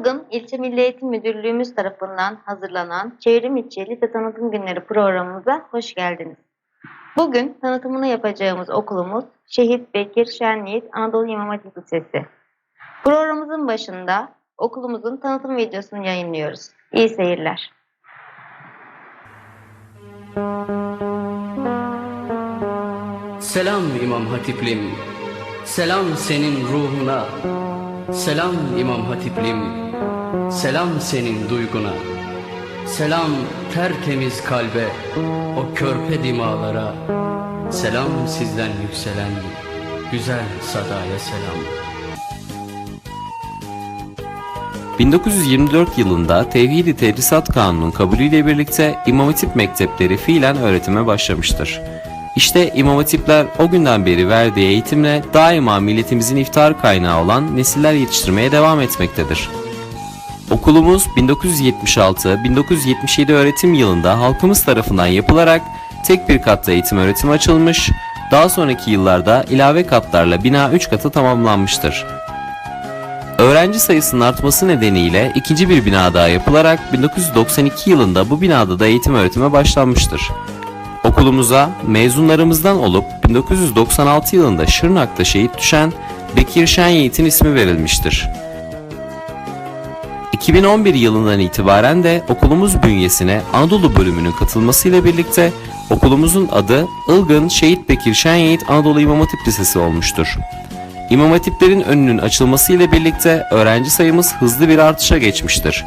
Ilgın İlçe Milli Eğitim Müdürlüğümüz tarafından hazırlanan Çevrim İçi Lise Tanıtım Günleri programımıza hoş geldiniz. Bugün tanıtımını yapacağımız okulumuz Şehit Bekir Şenyiğit Anadolu İmam Hatip Lisesi. Programımızın başında okulumuzun tanıtım videosunu yayınlıyoruz. İyi seyirler. Selam İmam Hatiplim, selam senin ruhuna. Selam İmam Hatiplim, selam senin duyguna. Selam tertemiz kalbe, o körpe dimalara. Selam sizden yükselen güzel sadaya selam. 1924 yılında Tevhid-i Tedrisat Kanunu'nun kabulüyle birlikte İmam Hatip mektepleri fiilen öğretime başlamıştır. İşte İmam Hatipler o günden beri verdiği eğitimle daima milletimizin iftar kaynağı olan nesiller yetiştirmeye devam etmektedir. Okulumuz 1976-1977 öğretim yılında halkımız tarafından yapılarak tek bir katta eğitim öğretim açılmış, daha sonraki yıllarda ilave katlarla bina 3 katı tamamlanmıştır. Öğrenci sayısının artması nedeniyle ikinci bir bina daha yapılarak 1992 yılında bu binada da eğitim öğretime başlanmıştır. Okulumuza mezunlarımızdan olup 1996 yılında Şırnak'ta şehit düşen Bekir Şen Yiğit'in ismi verilmiştir. 2011 yılından itibaren de okulumuz bünyesine Anadolu bölümünün katılmasıyla birlikte okulumuzun adı Ilgın Şehit Bekir Şen Yiğit Anadolu İmam Hatip Lisesi olmuştur. İmam Hatiplerin önünün açılmasıyla birlikte öğrenci sayımız hızlı bir artışa geçmiştir.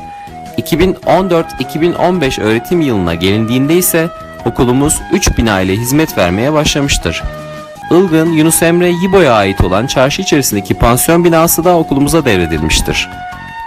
2014-2015 öğretim yılına gelindiğinde ise okulumuz 3 bina ile hizmet vermeye başlamıştır. Ilgın Yunus Emre Yibo'ya ait olan çarşı içerisindeki pansiyon binası da okulumuza devredilmiştir.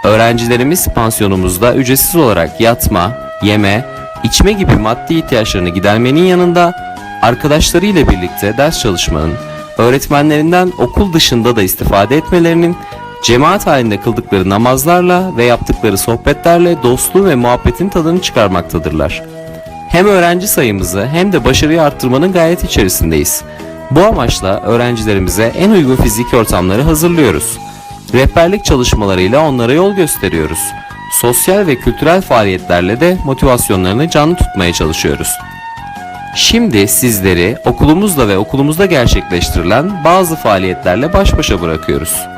Öğrencilerimiz pansiyonumuzda ücretsiz olarak yatma, yeme, içme gibi maddi ihtiyaçlarını gidermenin yanında arkadaşlarıyla birlikte ders çalışmanın, öğretmenlerinden okul dışında da istifade etmelerinin, cemaat halinde kıldıkları namazlarla ve yaptıkları sohbetlerle dostluğu ve muhabbetin tadını çıkarmaktadırlar. Hem öğrenci sayımızı hem de başarıyı arttırmanın gayet içerisindeyiz. Bu amaçla öğrencilerimize en uygun fiziki ortamları hazırlıyoruz. Rehberlik çalışmalarıyla onlara yol gösteriyoruz. Sosyal ve kültürel faaliyetlerle de motivasyonlarını canlı tutmaya çalışıyoruz. Şimdi sizleri okulumuzla ve okulumuzda gerçekleştirilen bazı faaliyetlerle baş başa bırakıyoruz.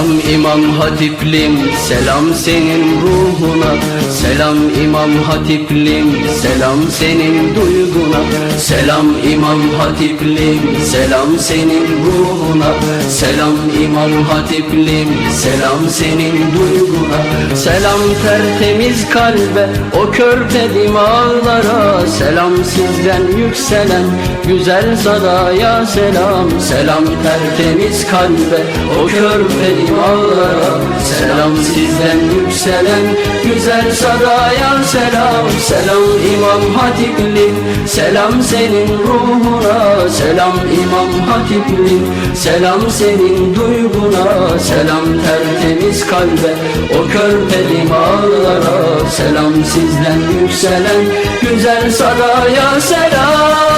Selam İmam Hatiplim, selam senin ruhuna. Selam İmam Hatiplim, selam senin duyguna. Selam İmam Hatiplim, selam senin ruhuna. Selam İmam Hatiplim, selam senin duyguna. Selam tertemiz kalbe, o körpe dimağlara Selam sizden yükselen güzel sadaya selam. Selam tertemiz kalbe, o körpe dimağlara Selam sizden yükselen güzel sadaya selam. Selam İmam Hatipli, selam senin ruhuna. Selam İmam Hatipli, selam senin duyguna. Selam tertemiz kalbe, o körpe dimağlara Selam sizden yükselen güzel sadaya selam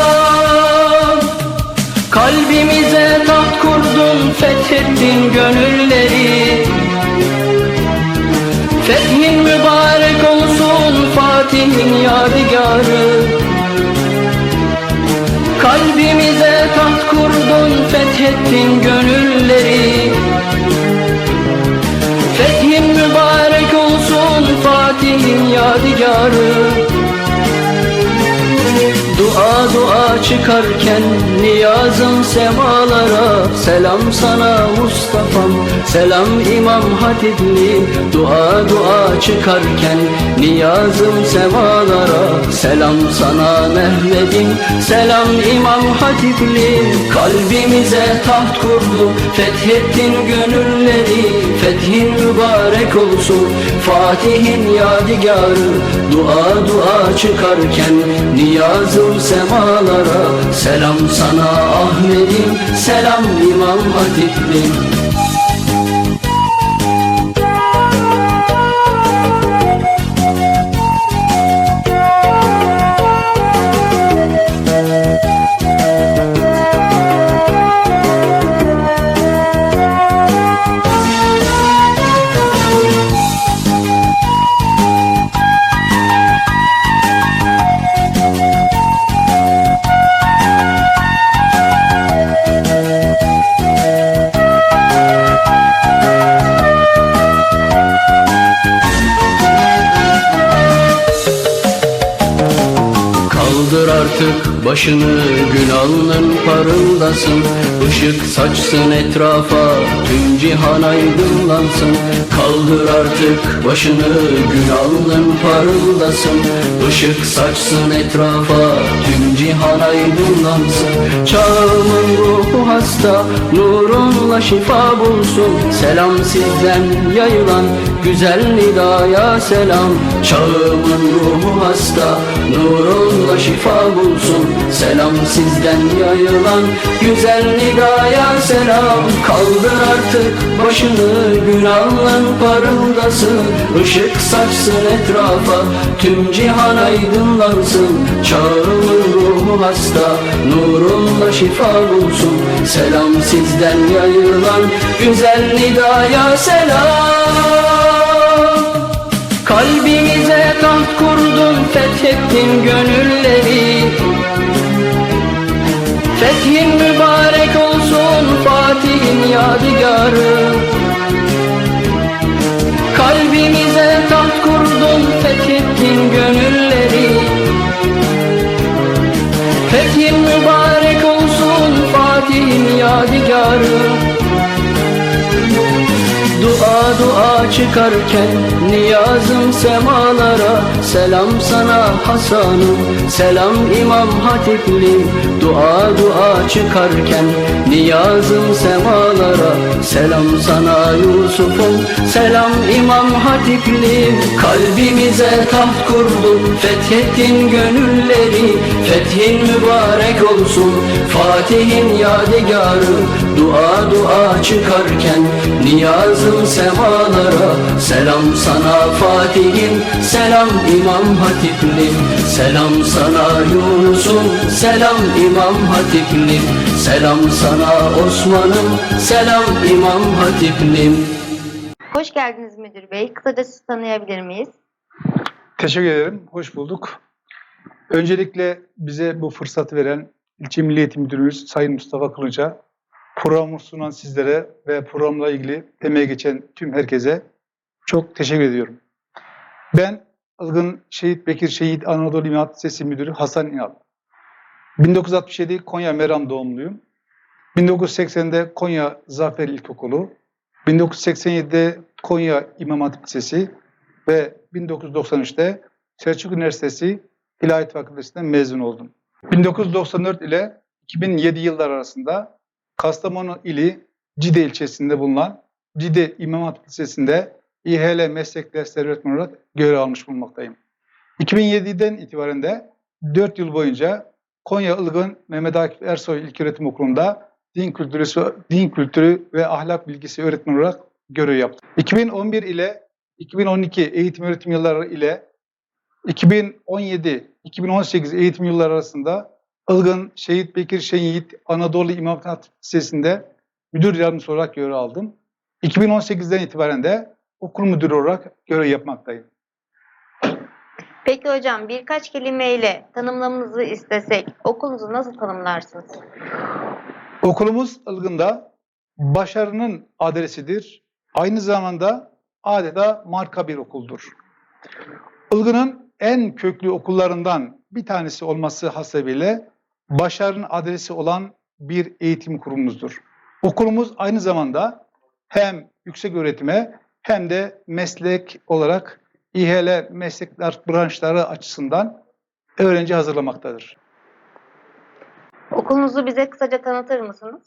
Kalbimize taht kurdun, fethettin gönülleri. Fethin mübarek olsun Fatih'in yadigarı. Kalbimize taht kurdun, fethettin gönülleri. Fethin mübarek olsun Fatih'in yadigarı Dua dua çıkarken niyazım semalara. Selam sana Mustafa'm selam İmam Hatipli Dua dua çıkarken niyazım semalara. Selam sana Mehmet'im selam İmam Hatipli Kalbimize taht kurdu fethettin gönülleri. Fethin mübarek olsun Fatih'in yadigarı. Dua dua çıkarken niyazım semalara Selam sana Ahmet'im Selam İmam Hatip'lim başını gün alnın parıldasın Işık saçsın etrafa tüm cihan aydınlansın Kaldır artık başını gün alnın parıldasın. Işık saçsın etrafa tüm cihan aydınlansın Çağımın ruhu hasta nurunla şifa bulsun. Selam sizden yayılan güzel nidaya selam. Çağımın ruhu hasta nurunla şifa bulsun. Selam sizden yayılan güzel nidaya selam. Kaldır artık başını gün alnın parıldasın. Işık saçsın etrafa tüm cihan aydınlansın. Çağımın ruhu hasta nurunla şifa bulsun. Selam sizden yayılan güzel nidaya selam. Kalbimize taht kurdun fethettin gönülleri Fethin mübarek olsun Fatih'in yadigarı. Kalbimize taht kurdun fethettin gönülleri. Fethin mübarek olsun Fatih'in yadigarı Dua dua çıkarken niyazım semalara. Selam sana Hasan'ım, selam İmam Hatiplim. Dua dua çıkarken niyazım semalara. Selam sana Yusuf'um, selam İmam Hatiplim. Kalbimize taht kurdun, fethettin gönülleri. Fethin mübarek olsun, Fatih'in yadigarı. Dua dua çıkarken niyazım semalara Selam sana Fatih'im, selam İmam Hatiplim Selam sana Yunus'um, selam İmam Hatiplim Selam sana Osman'ım, selam İmam Hatiplim Hoş geldiniz müdür bey. Kısaca sizi tanıyabilir miyiz? Teşekkür ederim. Hoş bulduk. Öncelikle bize bu fırsatı veren İlçe Milli Eğitim Müdürümüz Sayın Mustafa Kılıç'a, programı sunan sizlere ve programla ilgili emeği geçen tüm herkese çok teşekkür ediyorum. Ben Ilgın Şehit Bekir Şehit Anadolu Hatip Lisesi Müdürü Hasan İnal. 1967 Konya Meram doğumluyum. 1980'de Konya Zafer İlkokulu, 1987'de Konya İmam Hatip Lisesi ve 1993'te Selçuk Üniversitesi İlahiyat Fakültesinden mezun oldum. 1994 ile 2007 yıllar arasında Kastamonu ili Cide ilçesinde bulunan Cide İmam Hatip Lisesi'nde İHL meslek dersleri öğretmeni olarak görev almış bulunmaktayım. 2007'den itibaren de 4 yıl boyunca Konya Ilgın Mehmet Akif Ersoy İlköğretim Okulu'nda din kültürü, din kültürü ve ahlak bilgisi öğretmeni olarak görev yaptım. 2011 ile 2012 eğitim öğretim yılları ile 2017-2018 eğitim yılları arasında Ilgın Şehit Bekir Şehit Anadolu İmam Hatip Lisesi'nde müdür yardımcısı olarak görev aldım. 2018'den itibaren de okul müdürü olarak görev yapmaktayım. Peki hocam birkaç kelimeyle tanımlamanızı istesek okulunuzu nasıl tanımlarsınız? Okulumuz Ilgın'da başarının adresidir. Aynı zamanda adeta marka bir okuldur. Ilgın'ın en köklü okullarından bir tanesi olması hasebiyle başarının adresi olan bir eğitim kurumumuzdur. Okulumuz aynı zamanda hem yüksek öğretime hem de meslek olarak İHL meslekler branşları açısından öğrenci hazırlamaktadır. Okulunuzu bize kısaca tanıtır mısınız?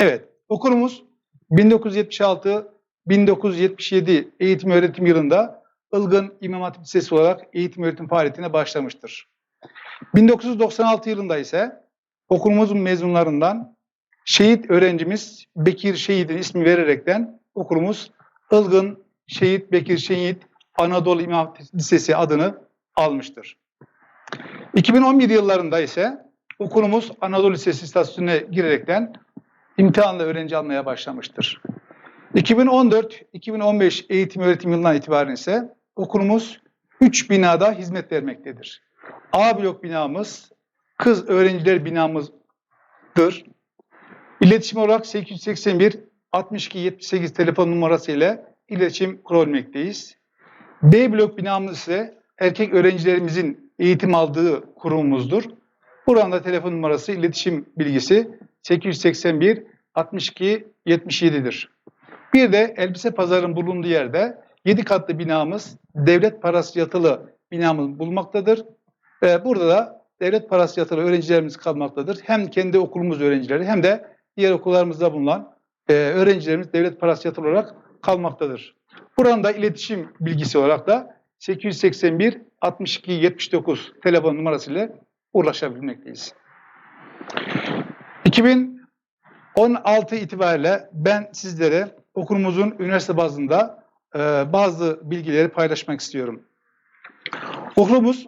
Evet, okulumuz 1976-1977 eğitim öğretim yılında Ilgın İmam Hatip Lisesi olarak eğitim öğretim faaliyetine başlamıştır. 1996 yılında ise okulumuzun mezunlarından şehit öğrencimiz Bekir Şehit'in ismi vererekten okulumuz Ilgın Şehit Bekir Şehit Anadolu İmam Lisesi adını almıştır. 2011 yıllarında ise okulumuz Anadolu Lisesi statüsüne girerekten imtihanla öğrenci almaya başlamıştır. 2014-2015 eğitim öğretim yılından itibaren ise okulumuz 3 binada hizmet vermektedir. A blok binamız, kız öğrenciler binamızdır. İletişim olarak 881 62 78 telefon numarası ile iletişim kurabilmekteyiz. B blok binamız ise erkek öğrencilerimizin eğitim aldığı kurumumuzdur. Buranın da telefon numarası, iletişim bilgisi 881 62 77'dir. Bir de elbise pazarın bulunduğu yerde 7 katlı binamız devlet parası yatılı binamız bulunmaktadır. Ve burada da devlet parası yatılı öğrencilerimiz kalmaktadır. Hem kendi okulumuz öğrencileri hem de diğer okullarımızda bulunan e, öğrencilerimiz devlet parası yatılı olarak kalmaktadır. Buranın da iletişim bilgisi olarak da 881 62 79 telefon numarası ile ulaşabilmekteyiz. 2016 itibariyle ben sizlere okulumuzun üniversite bazında e, bazı bilgileri paylaşmak istiyorum. Okulumuz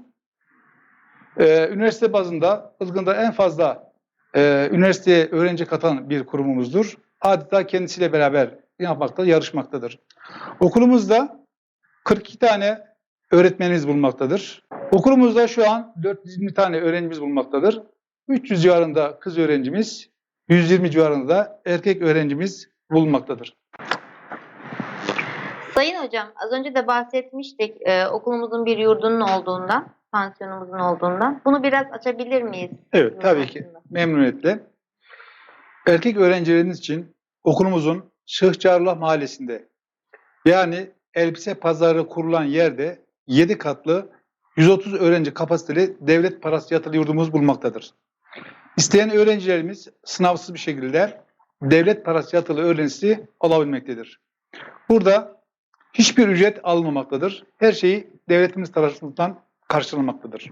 e, üniversite bazında Ilgın'da en fazla e, üniversiteye öğrenci katan bir kurumumuzdur. Adeta kendisiyle beraber yapmakta, yarışmaktadır. Okulumuzda 42 tane öğretmenimiz bulunmaktadır. Okulumuzda şu an 420 tane öğrencimiz bulunmaktadır. 300 civarında kız öğrencimiz, 120 civarında da erkek öğrencimiz bulunmaktadır. Sayın hocam az önce de bahsetmiştik e, okulumuzun bir yurdunun olduğundan, pansiyonumuzun olduğundan. Bunu biraz açabilir miyiz? Evet, Bunun tabii ki. hakkında. Memnuniyetle. Erkek öğrencileriniz için okulumuzun Şıhçarlah Mahallesi'nde yani elbise pazarı kurulan yerde 7 katlı 130 öğrenci kapasiteli devlet parası yatılı yurdumuz bulunmaktadır. İsteyen öğrencilerimiz sınavsız bir şekilde devlet parası yatılı öğrencisi alabilmektedir. Burada hiçbir ücret alınmamaktadır. Her şeyi devletimiz tarafından karşılanmaktadır.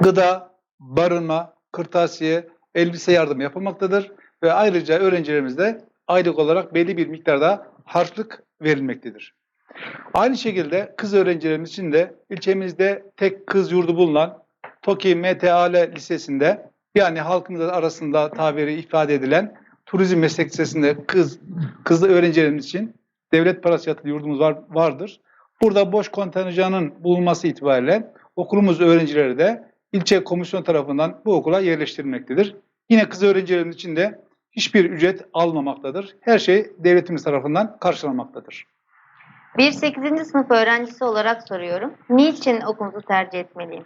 Gıda, barınma, kırtasiye, elbise yardımı yapılmaktadır ve ayrıca öğrencilerimize aylık olarak belli bir miktarda harçlık verilmektedir. Aynı şekilde kız öğrencilerimiz için de ilçemizde tek kız yurdu bulunan TOKİ MTAL Lisesi'nde yani halkımız arasında tabiri ifade edilen turizm meslek lisesinde kız kızlı öğrencilerimiz için devlet parası yatılı yurdumuz var, vardır. Burada boş kontenjanın bulunması itibariyle okulumuz öğrencileri de ilçe komisyon tarafından bu okula yerleştirilmektedir. Yine kız öğrencilerimiz için de hiçbir ücret almamaktadır. Her şey devletimiz tarafından karşılanmaktadır. Bir 8. sınıf öğrencisi olarak soruyorum. Niçin okulumuzu tercih etmeliyim?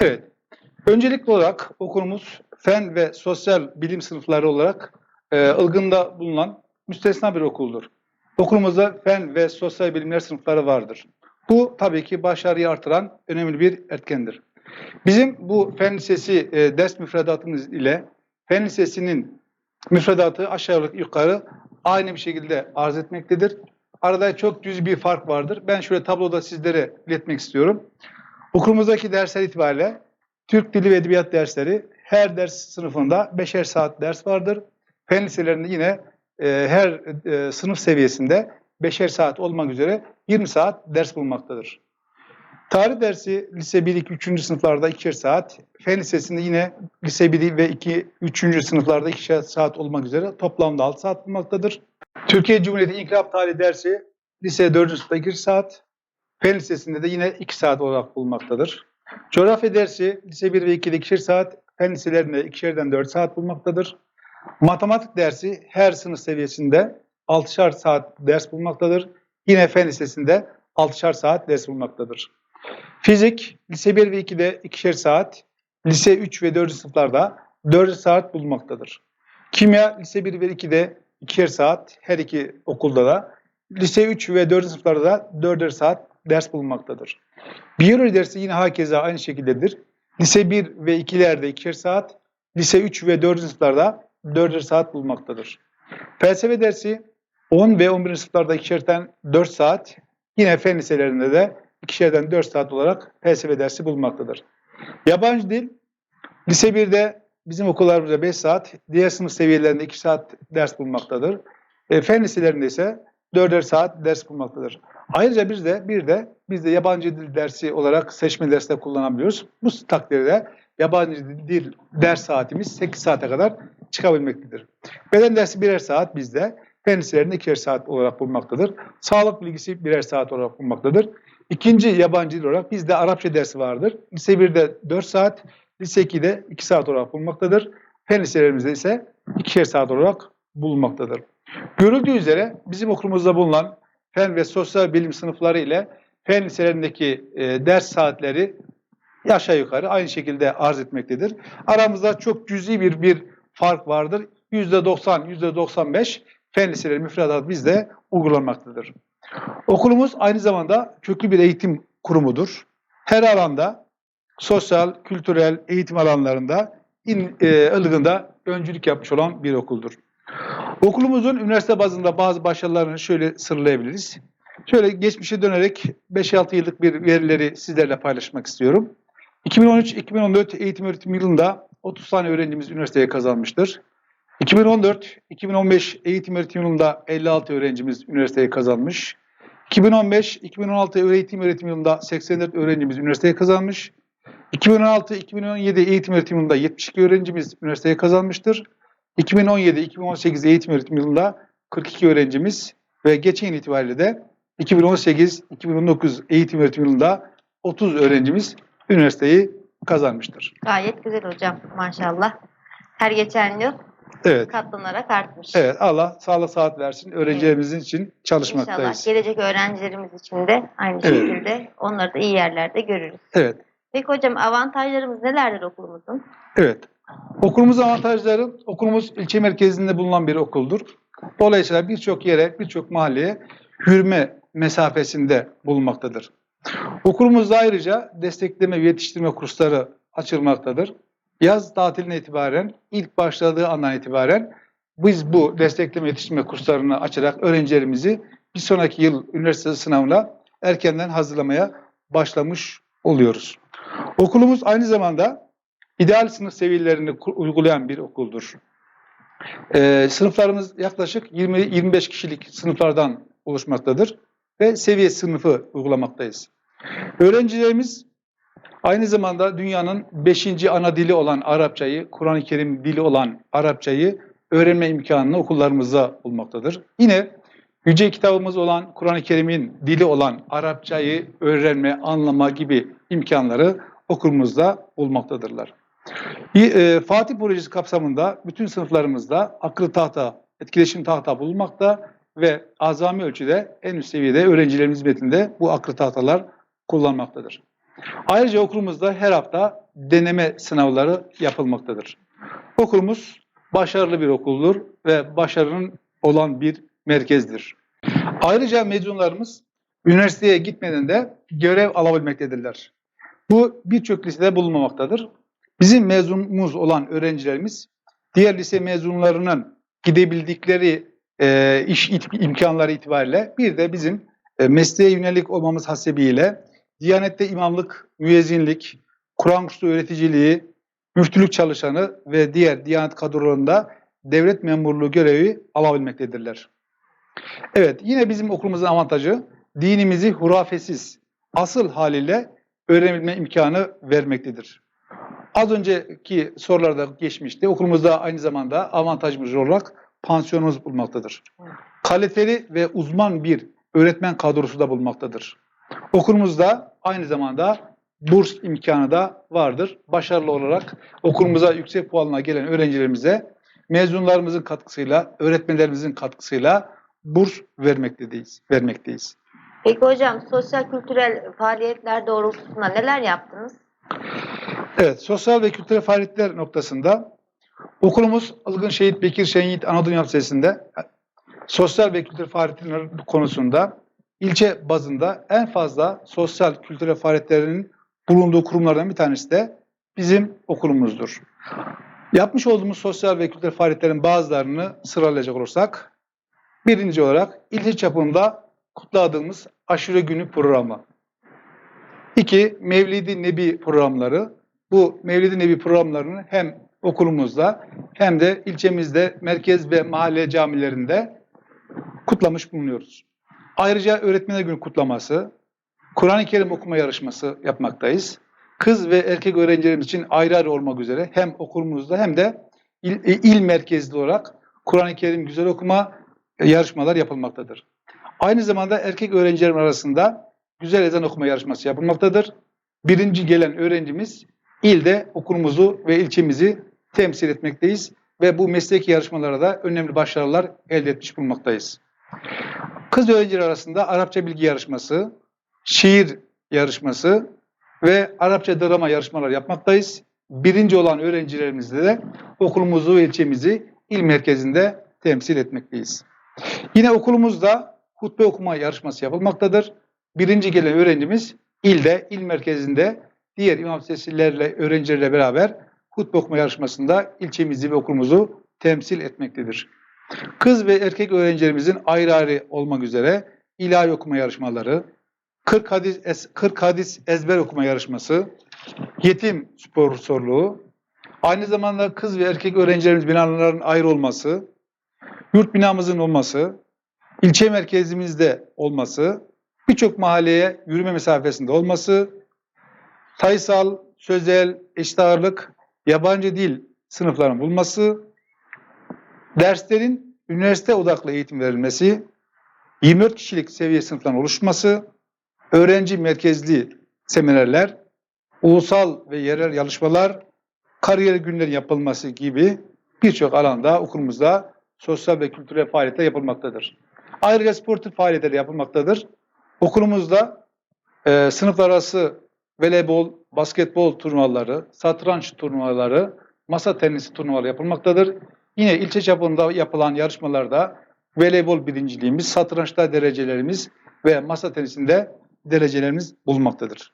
Evet. Öncelikli olarak okulumuz fen ve sosyal bilim sınıfları olarak e, Ilgın'da bulunan müstesna bir okuldur. Okulumuzda fen ve sosyal bilimler sınıfları vardır. Bu tabii ki başarıyı artıran önemli bir etkendir. Bizim bu fen lisesi e, ders müfredatımız ile fen lisesinin müfredatı aşağı yukarı aynı bir şekilde arz etmektedir. Arada çok cüzi bir fark vardır. Ben şöyle tabloda sizlere iletmek istiyorum. Okulumuzdaki dersler itibariyle Türk Dili ve Edebiyat dersleri her ders sınıfında beşer saat ders vardır. Fen liselerinde yine e, her e, sınıf seviyesinde beşer saat olmak üzere 20 saat ders bulunmaktadır. Tarih dersi lise 1, 2, 3. sınıflarda 2'şer saat, fen lisesinde yine lise 1 ve 2, 3. sınıflarda 2'şer saat olmak üzere toplamda 6 saat bulunmaktadır. Türkiye Cumhuriyeti İnkılap Tarihi dersi lise 4. sınıfta 2 saat, fen lisesinde de yine 2 saat olarak bulunmaktadır. Coğrafya dersi lise 1 ve 2'de 2'şer saat, fen liselerinde 2'şerden 4 saat bulunmaktadır. Matematik dersi her sınıf seviyesinde 6'şar saat ders bulunmaktadır. Yine fen lisesinde 6'şar saat ders bulunmaktadır. Fizik lise 1 ve 2'de 2'şer saat, lise 3 ve 4. sınıflarda 4 saat bulunmaktadır. Kimya lise 1 ve 2'de 2'şer saat her iki okulda da, lise 3 ve 4. sınıflarda da 4'er saat ders bulunmaktadır. Biyoloji dersi yine hakeza aynı şekildedir. Lise 1 ve 2'lerde 2'şer saat, lise 3 ve 4. sınıflarda 4'er saat bulunmaktadır. Felsefe dersi 10 ve 11. sınıflarda 2'şerden 4 saat, yine fen liselerinde de 2'şerden 4 saat olarak felsefe dersi bulunmaktadır. Yabancı dil lise 1'de bizim okullarımızda 5 saat, diğer sınıf seviyelerinde 2 saat ders bulunmaktadır. E, fen liselerinde ise 4'er saat ders bulunmaktadır. Ayrıca biz de bir de biz de yabancı dil dersi olarak seçme derste kullanabiliyoruz. Bu takdirde yabancı dil ders saatimiz 8 saate kadar çıkabilmektedir. Beden dersi birer saat bizde, fen liselerinde ikişer saat olarak bulunmaktadır. Sağlık bilgisi birer saat olarak bulunmaktadır. İkinci yabancı dil olarak bizde Arapça dersi vardır. Lise 1'de 4 saat, lise 2'de 2 saat olarak bulunmaktadır. Fen liselerimizde ise ikişer saat olarak bulunmaktadır. Görüldüğü üzere bizim okulumuzda bulunan fen ve sosyal bilim sınıfları ile fen liselerindeki e, ders saatleri aşağı yukarı aynı şekilde arz etmektedir. Aramızda çok cüzi bir bir fark vardır. %90, %95 fen liseleri müfredat bizde uygulanmaktadır. Okulumuz aynı zamanda köklü bir eğitim kurumudur. Her alanda sosyal, kültürel, eğitim alanlarında in, e, ılgında öncülük yapmış olan bir okuldur. Okulumuzun üniversite bazında bazı başarılarını şöyle sırlayabiliriz. Şöyle geçmişe dönerek 5-6 yıllık bir verileri sizlerle paylaşmak istiyorum. 2013-2014 eğitim öğretim yılında 30 tane öğrencimiz üniversiteye kazanmıştır. 2014-2015 eğitim öğretim yılında 56 öğrencimiz üniversiteye kazanmış. 2015-2016 eğitim öğretim yılında 84 öğrencimiz üniversiteye kazanmış. 2016-2017 eğitim öğretim yılında 72 öğrencimiz üniversiteye kazanmıştır. 2017-2018 eğitim öğretim yılında 42 öğrencimiz ve geçen itibariyle de 2018-2019 eğitim öğretim yılında 30 öğrencimiz üniversiteyi kazanmıştır. Gayet güzel hocam maşallah. Her geçen yıl Evet. katlanarak artmış. Evet Allah sağlık saat versin. Öğrencilerimizin için çalışmaktayız. İnşallah gelecek öğrencilerimiz için de aynı Evet. şekilde onları da iyi yerlerde görürüz. Evet. Peki hocam avantajlarımız nelerdir okulumuzun? Evet. Okulumuzun avantajları, okulumuz ilçe merkezinde bulunan bir okuldur. Dolayısıyla birçok yere, birçok mahalleye yürüme mesafesinde bulunmaktadır. Okulumuzda ayrıca destekleme ve yetiştirme kursları açılmaktadır. Yaz tatiline itibaren, ilk başladığı andan itibaren biz bu destekleme yetiştirme kurslarını açarak öğrencilerimizi bir sonraki yıl üniversite sınavına erkenden hazırlamaya başlamış oluyoruz. Okulumuz aynı zamanda ideal sınıf seviyelerini uygulayan bir okuldur. Ee, sınıflarımız yaklaşık 20-25 kişilik sınıflardan oluşmaktadır ve seviye sınıfı uygulamaktayız. Öğrencilerimiz aynı zamanda dünyanın 5. ana dili olan Arapçayı, Kur'an-ı Kerim dili olan Arapçayı öğrenme imkanını okullarımızda bulmaktadır. Yine yüce kitabımız olan Kur'an-ı Kerim'in dili olan Arapçayı öğrenme, anlama gibi imkanları okulumuzda bulmaktadırlar. Bir, e, Fatih Projesi kapsamında bütün sınıflarımızda akıllı tahta, etkileşim tahta bulunmakta ve azami ölçüde en üst seviyede öğrencilerin hizmetinde bu akıllı tahtalar kullanmaktadır. Ayrıca okulumuzda her hafta deneme sınavları yapılmaktadır. Okulumuz başarılı bir okuldur ve başarının olan bir merkezdir. Ayrıca mezunlarımız üniversiteye gitmeden de görev alabilmektedirler. Bu birçok lisede bulunmamaktadır. Bizim mezunumuz olan öğrencilerimiz diğer lise mezunlarının gidebildikleri e, iş imkanları itibariyle bir de bizim e, mesleğe yönelik olmamız hasebiyle Diyanette imamlık, müezzinlik, Kur'an kursu öğreticiliği, müftülük çalışanı ve diğer Diyanet kadrolarında devlet memurluğu görevi alabilmektedirler. Evet, yine bizim okulumuzun avantajı dinimizi hurafesiz, asıl haliyle öğrenebilme imkanı vermektedir. Az önceki sorularda geçmişti. Okulumuzda aynı zamanda avantajımız olarak pansiyonumuz bulunmaktadır. Kaliteli ve uzman bir öğretmen kadrosu da bulunmaktadır. Okulumuzda aynı zamanda burs imkanı da vardır. Başarılı olarak okulumuza yüksek puanla gelen öğrencilerimize mezunlarımızın katkısıyla, öğretmenlerimizin katkısıyla burs vermekteyiz. vermekteyiz. Peki hocam sosyal kültürel faaliyetler doğrultusunda neler yaptınız? Evet, sosyal ve kültürel faaliyetler noktasında okulumuz Ilgın Şehit Bekir Şenyiğit Anadolu Üniversitesi'nde sosyal ve kültürel faaliyetler konusunda ilçe bazında en fazla sosyal kültürel faaliyetlerinin bulunduğu kurumlardan bir tanesi de bizim okulumuzdur. Yapmış olduğumuz sosyal ve kültürel faaliyetlerin bazılarını sıralayacak olursak, birinci olarak ilçe çapında kutladığımız aşure günü programı. İki, Mevlid-i Nebi programları. Bu Mevlid-i Nebi programlarını hem okulumuzda hem de ilçemizde merkez ve mahalle camilerinde kutlamış bulunuyoruz. Ayrıca Öğretmenler Günü kutlaması, Kur'an-ı Kerim okuma yarışması yapmaktayız. Kız ve erkek öğrencilerimiz için ayrı ayrı olmak üzere hem okulumuzda hem de il, e, il merkezli olarak Kur'an-ı Kerim güzel okuma e, yarışmalar yapılmaktadır. Aynı zamanda erkek öğrencilerim arasında güzel ezan okuma yarışması yapılmaktadır. Birinci gelen öğrencimiz ilde okulumuzu ve ilçemizi temsil etmekteyiz ve bu mesleki yarışmalara da önemli başarılar elde etmiş bulunmaktayız. Kız öğrenciler arasında Arapça bilgi yarışması, şiir yarışması, ve Arapça drama yarışmalar yapmaktayız. Birinci olan öğrencilerimizle de okulumuzu ve ilçemizi il merkezinde temsil etmekteyiz. Yine okulumuzda hutbe okuma yarışması yapılmaktadır. Birinci gelen öğrencimiz ilde, il merkezinde diğer imam seslilerle, öğrencilerle beraber hutbe okuma yarışmasında ilçemizi ve okulumuzu temsil etmektedir. Kız ve erkek öğrencilerimizin ayrı ayrı olmak üzere ilahi okuma yarışmaları, 40 hadis, es- 40 hadis ezber okuma yarışması, yetim sponsorluğu, aynı zamanda kız ve erkek öğrencilerimiz binaların ayrı olması, yurt binamızın olması, ilçe merkezimizde olması, birçok mahalleye yürüme mesafesinde olması, sayısal, sözel, eşit ağırlık, yabancı dil sınıfların bulması, derslerin üniversite odaklı eğitim verilmesi, 24 kişilik seviye sınıfların oluşması, öğrenci merkezli seminerler, ulusal ve yerel yarışmalar, kariyer günleri yapılması gibi birçok alanda okulumuzda sosyal ve kültürel faaliyetler yapılmaktadır. Ayrıca sportif faaliyetler yapılmaktadır. Okulumuzda e, sınıflar arası voleybol, basketbol turnuvaları, satranç turnuvaları, masa tenisi turnuvaları yapılmaktadır. Yine ilçe çapında yapılan yarışmalarda voleybol birinciliğimiz, satrançta derecelerimiz ve masa tenisinde derecelerimiz bulunmaktadır.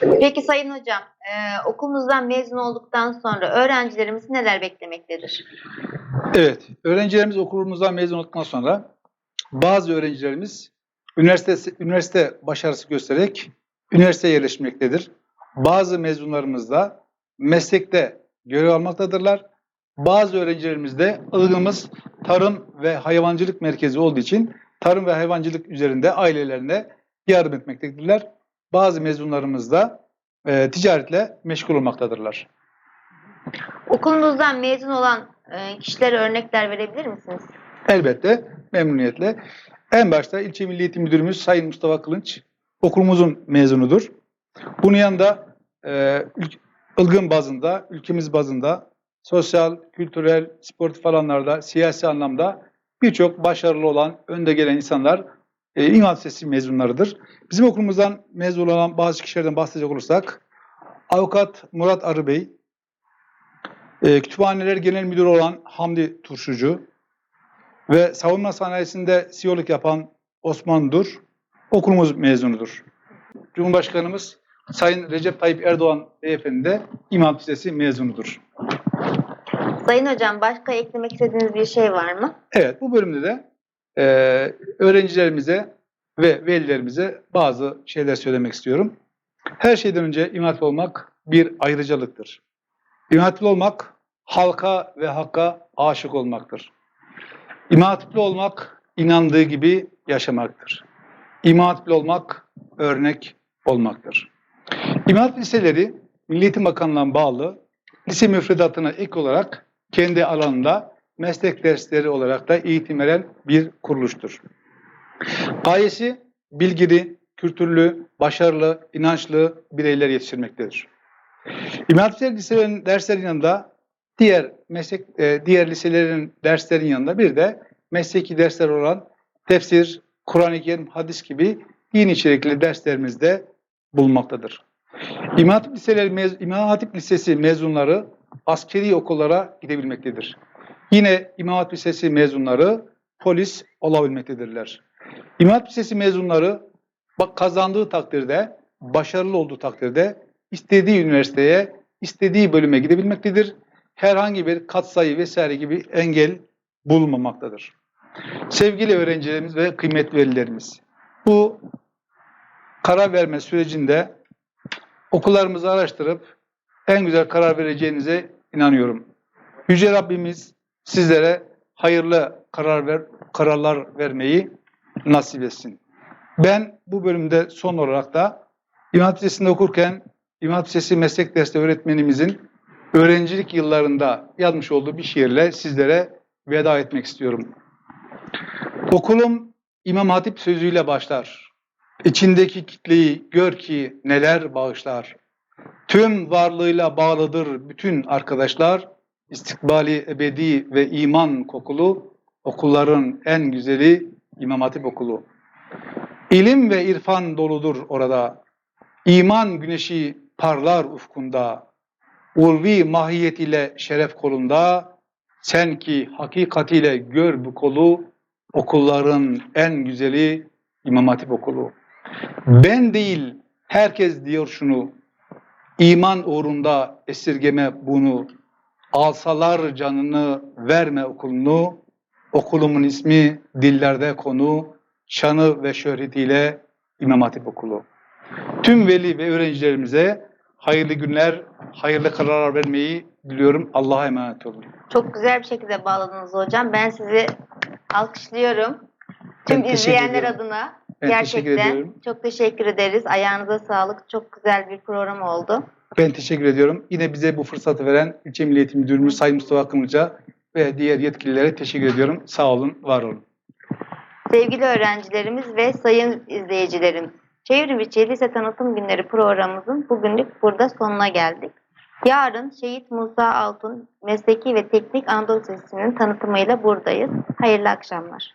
Peki Sayın Hocam, e, okulumuzdan mezun olduktan sonra öğrencilerimiz neler beklemektedir? Evet, öğrencilerimiz okulumuzdan mezun olduktan sonra bazı öğrencilerimiz üniversite, üniversite başarısı göstererek üniversiteye yerleşmektedir. Bazı mezunlarımız da meslekte görev almaktadırlar. Bazı öğrencilerimiz de ilgimiz tarım ve hayvancılık merkezi olduğu için tarım ve hayvancılık üzerinde ailelerine yardım etmektedirler. Bazı mezunlarımız da e, ticaretle meşgul olmaktadırlar. Okulumuzdan mezun olan e, kişilere örnekler verebilir misiniz? Elbette memnuniyetle. En başta İlçe Milli Eğitim Müdürümüz Sayın Mustafa Kılınç okulumuzun mezunudur. Bunun yanında e, ılgın bazında, ülkemiz bazında sosyal, kültürel, sportif alanlarda, siyasi anlamda birçok başarılı olan, önde gelen insanlar e, İmam Lisesi mezunlarıdır. Bizim okulumuzdan mezun olan bazı kişilerden bahsedecek olursak Avukat Murat Arıbey, e, Kütüphaneler Genel Müdürü olan Hamdi Turşucu, ve savunma sanayisinde CEO'luk yapan Osman Dur okulumuz mezunudur. Cumhurbaşkanımız Sayın Recep Tayyip Erdoğan beyefendi de İmam Lisesi mezunudur. Sayın Hocam, başka eklemek istediğiniz bir şey var mı? Evet bu bölümde de e, öğrencilerimize ve velilerimize bazı şeyler söylemek istiyorum. Her şeyden önce İmam Hatip olmak bir ayrıcalıktır. İmam Hatipli olmak halka ve hakka aşık olmaktır. İmam Hatipli olmak inandığı gibi yaşamaktır. İmam olmak örnek olmaktır. İmam Hatip liseleri Milli Eğitim Bakanlığı'na bağlı lise müfredatına ek olarak kendi alanında meslek dersleri olarak da eğitim veren bir kuruluştur. Gayesi bilgili, kültürlü, başarılı, inançlı bireyler yetiştirmektedir. İmam Hatip liselerinin derslerinin yanında diğer meslek e, diğer liselerin derslerin yanında bir de mesleki dersler olan tefsir, Kur'an-ı Kerim, hadis gibi din içerikli derslerimiz de bulunmaktadır. İmam Hatip, liseleri, İmam Hatip Lisesi mezunları askeri okullara gidebilmektedir. Yine İmam Hatip Lisesi mezunları polis olabilmektedirler. İmam Hatip Lisesi mezunları bak kazandığı takdirde, başarılı olduğu takdirde istediği üniversiteye, istediği bölüme gidebilmektedir. Herhangi bir katsayı vesaire gibi engel bulunmamaktadır. Sevgili öğrencilerimiz ve kıymetli velilerimiz, bu karar verme sürecinde okullarımızı araştırıp en güzel karar vereceğinize inanıyorum. Yüce Rabbimiz sizlere hayırlı karar ver, kararlar vermeyi nasip etsin. Ben bu bölümde son olarak da İmam Hatip okurken İmam Hatip meslek dersi öğretmenimizin öğrencilik yıllarında yazmış olduğu bir şiirle sizlere veda etmek istiyorum. Okulum İmam Hatip sözüyle başlar. İçindeki kitleyi gör ki neler bağışlar. Tüm varlığıyla bağlıdır bütün arkadaşlar. İstikbali ebedi ve iman kokulu okulların en güzeli İmam Hatip okulu. İlim ve irfan doludur orada. İman güneşi parlar ufkunda, ulvi mahiyet ile şeref kolunda, sen ki hakikatiyle gör bu kolu, okulların en güzeli İmam Hatip okulu. Ben değil, herkes diyor şunu, iman uğrunda esirgeme bunu, alsalar canını verme okulunu, okulumun ismi dillerde konu, şanı ve şöhretiyle İmam Hatip okulu. Tüm veli ve öğrencilerimize hayırlı günler, hayırlı kararlar vermeyi diliyorum. Allah'a emanet olun. Çok güzel bir şekilde bağladınız hocam. Ben sizi alkışlıyorum. Tüm Ben teşekkür izleyenler adına Ben teşekkür gerçekten ediyorum. çok teşekkür ederiz. Ayağınıza sağlık. Çok güzel bir program oldu. Ben teşekkür ediyorum. Yine bize bu fırsatı veren İlçe Milli Eğitim Müdürümüz Sayın Mustafa Kılıç'a ve diğer yetkililere teşekkür ediyorum. Sağ olun, var olun. Sevgili öğrencilerimiz ve sayın izleyicilerimiz, Çevrim İçi Lise Tanıtım Günleri programımızın bugünlük burada sonuna geldik. Yarın Şehit Musa Altun Mesleki ve Teknik Anadolu Lisesi'nin tanıtımıyla buradayız. Hayırlı akşamlar.